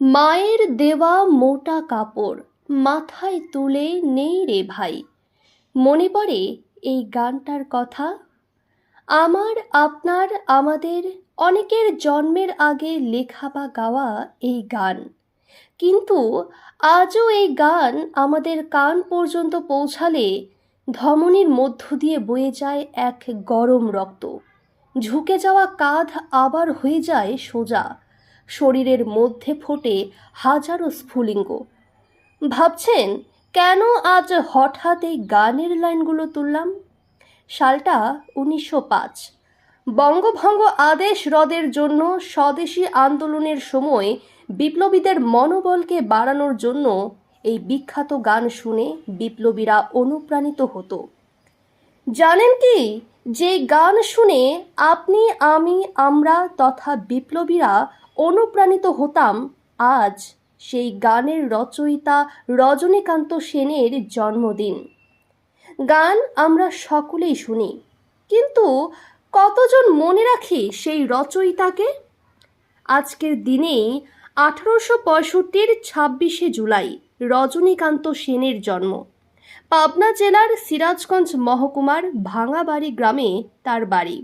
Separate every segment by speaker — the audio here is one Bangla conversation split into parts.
Speaker 1: মায়ের দেওয়া মোটা কাপড় মাথায় তুলে নেই রে ভাই। মনে পড়ে এই গানটার কথা? আমার, আপনার, আমাদের অনেকের জন্মের আগে লেখা বা গাওয়া এই গান। কিন্তু আজও এই গান আমাদের কান পর্যন্ত পৌঁছালে ধমনীর মধ্য দিয়ে বয়ে যায় এক গরম রক্ত। ঝুঁকে যাওয়া কাঁধ আবার হয়ে যায় সোজা। শরীরের মধ্যে ফোটে হাজারো স্ফুলিঙ্গ। ভাবছেন, কেন আজ হঠাৎ এই গানের লাইনগুলো তুললাম? সালটা উনিশশো পাঁচ। বঙ্গভঙ্গ আদেশ রদের জন্য স্বদেশী আন্দোলনের সময় বিপ্লবীদের মনোবলকে বাড়ানোর জন্য এই বিখ্যাত গান শুনে বিপ্লবীরা অনুপ্রাণিত হতো। জানেন কি, যে গান শুনে আপনি, আমি, আমরা তথা বিপ্লবীরা অনুপ্রাণিত হতাম আজ সেই গানের রচয়িতা রজনীকান্ত সেনের জন্মদিন। গান আমরা সকলেই শুনি, কিন্তু কতজন মনে রাখি সেই রচয়িতাকে? আজকের দিনেই আঠারোশো পঁয়ষট্টির ছাব্বিশে জুলাই, রজনীকান্ত সেনের জন্ম। পাবনা জেলার সিরাজগঞ্জ মহকুমার ভাঙাবাড়ি গ্রামে তার বাড়ি।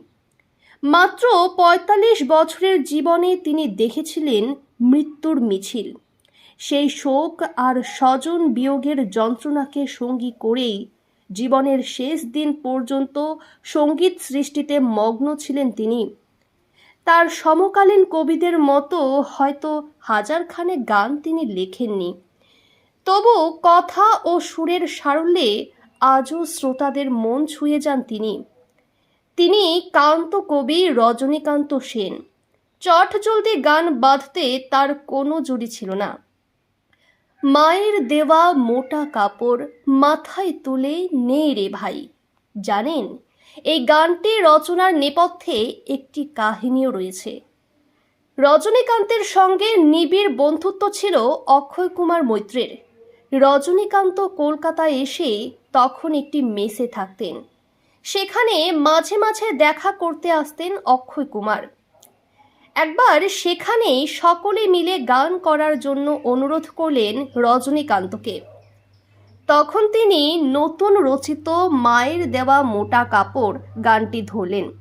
Speaker 1: মাত্র পঁয়তাল্লিশ বছরের জীবনে তিনি দেখেছিলেন মৃত্যুর মিছিল। সেই শোক আর স্বজন বিয়োগের যন্ত্রণাকে সঙ্গী করেই জীবনের শেষ দিন পর্যন্ত সংগীত সৃষ্টিতে মগ্ন ছিলেন তিনি। তার সমকালীন কবিদের মতো হয়তো হাজারখানে গান তিনি লেখেননি। তবু কথা ও সুরের সারল্যে আজও শ্রোতাদের মন ছুঁয়ে যান তিনি। তিনি কান্ত কবি রজনীকান্ত সেন। চট জলদি গান বাঁধতে তার কোনো জুড়ি ছিল না। মায়ের দেওয়া মোটা কাপড় মাথায় তুলে নেই রে ভাই। জানেন, এই গানটি রচনার নেপথ্যে একটি কাহিনীও রয়েছে। রজনীকান্তের সঙ্গে নিবিড় বন্ধুত্ব ছিল অক্ষয় কুমার মৈত্রের। রজনীকান্ত কলকাতায় এসে তখন একটি মেসে থাকতেন। সেখানে মাঝে মাঝে দেখা করতে আসতেন অক্ষয় কুমার। একবার সেখানে সকলে মিলে গান করার জন্য অনুরোধ করলেন রজনীকান্তকে। তখন তিনি নতুন রচিত মায়ের দেওয়া মোটা কাপড় গানটি ধরলেন।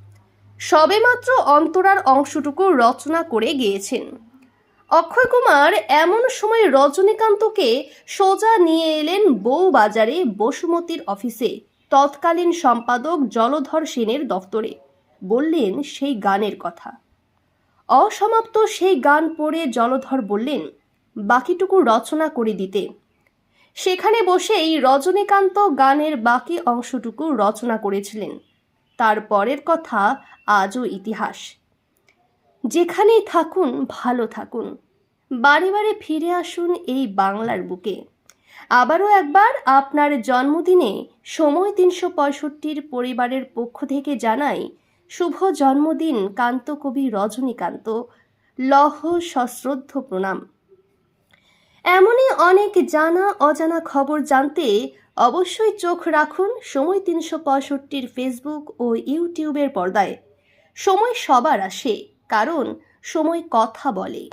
Speaker 1: সবেমাত্র অন্তরার অংশটুকু রচনা করে গিয়েছেন। অক্ষয় কুমার এমন সময় রজনীকান্তকে সোজা নিয়ে এলেন বউবাজারে বসুমতীর অফিসে। তৎকালীন সম্পাদক জলধর সেনের দফতরে। বললেন সেই গানের কথা। অসমাপ্ত সেই গান পড়ে জলধর বললেন, বাকিটুকু রচনা করে দিতে। সেখানে বসেই রজনীকান্ত গানের বাকি অংশটুকু রচনা করেছিলেন। তার পরের কথা আজও ইতিহাস। যেখানেই থাকুন, ভালো থাকুন। বাড়ি বাড়ি ফিরে আসুন এই বাংলার বুকে। আবারও একবার আপনার জন্মদিনে সময় তিনশো পঁয়ষট্টির পরিবারের পক্ষ থেকে জানাই শুভ জন্মদিন, কান্তকবি রজনীকান্ত। লহ সশ্রদ্ধ প্রণাম। এমনই অনেক জানা অজানা খবর জানতে অবশ্যই চোখ রাখুন সময় তিনশো পঁয়ষট্টির ফেসবুক ও ইউটিউবের পর্দায়। সময় সবার আসে, কারণ সময় কথা বলে।